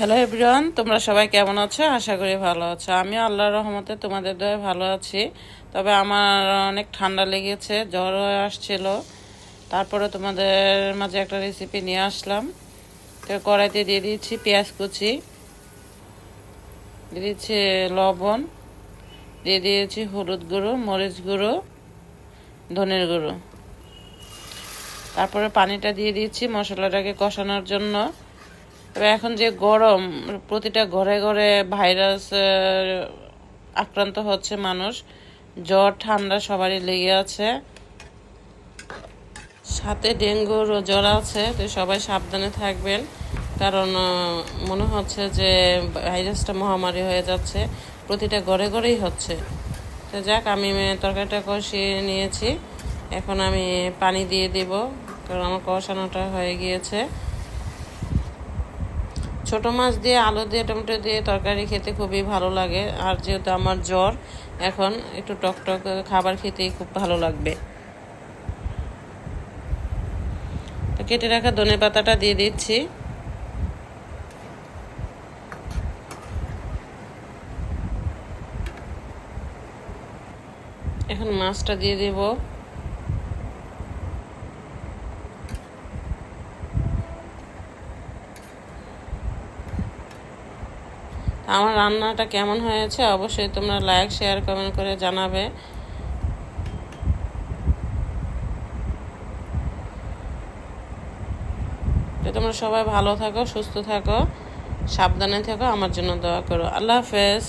Hello everyone তোমরা সবাই কেমন আছো? আশা করি ভালো আছো। আমি আল্লাহর রহমতে তোমাদের দয়ে ভালো আছি। তবে আমার অনেক ঠান্ডা লেগেছে, জ্বর আসছিল। তারপরে তোমাদের মাঝে একটা রেসিপি নিয়ে আসলাম। তো কড়াইতে দিয়ে দিয়েছি পেঁয়াজ কুচি, দিয়ে দিয়েছি লবণ, দিয়ে দিয়েছি হলুদ গুঁড়ো, মরিচ গুঁড়ো, ধনের গুঁড়ো। তারপরে পানিটা দিয়ে দিয়েছি মশলাটাকে কষানোর জন্য। এখন যে গরম, প্রতিটা ঘরে ঘরে ভাইরাস আক্রান্ত হচ্ছে মানুষ। জ্বর, ঠান্ডা সবারই লেগে আছে। সাথে ডেঙ্গুর জ্বর আছে, তো সবাই সাবধানে থাকবেন। কারণ মনে হচ্ছে যে ভাইরাসটা মহামারী হয়ে যাচ্ছে। প্রতিটা ঘরে ঘরেই হচ্ছে। তো যাক, আমি তরকারিটা কষিয়ে নিয়েছি। এখন আমি পানি দিয়ে দিব, কারণ আমার কষানোটা হয়ে গিয়েছে। ছোট মাছ দিয়ে, আলু দিয়ে, টমেটো দিয়ে তরকারি খেতে খুবই ভালো লাগে। আর যেহেতু আমার জ্বর, এখন একটু টক টক খাবার খেতেই খুব ভালো লাগবে। কেটে রাখা ধনে পাতাটা দিয়ে দিচ্ছি। এখন মাছটা দিয়ে দেব। আমার রান্নাটা কেমন হয়েছে অবশ্যই তোমরা লাইক শেয়ার কমেন্ট করে জানাবে। তো তোমরা সবাই ভালো থাকো, সুস্থ থাকো, সাবধানে থাকো, আমার জন্য দোয়া করো। আল্লাহ হাফেজ।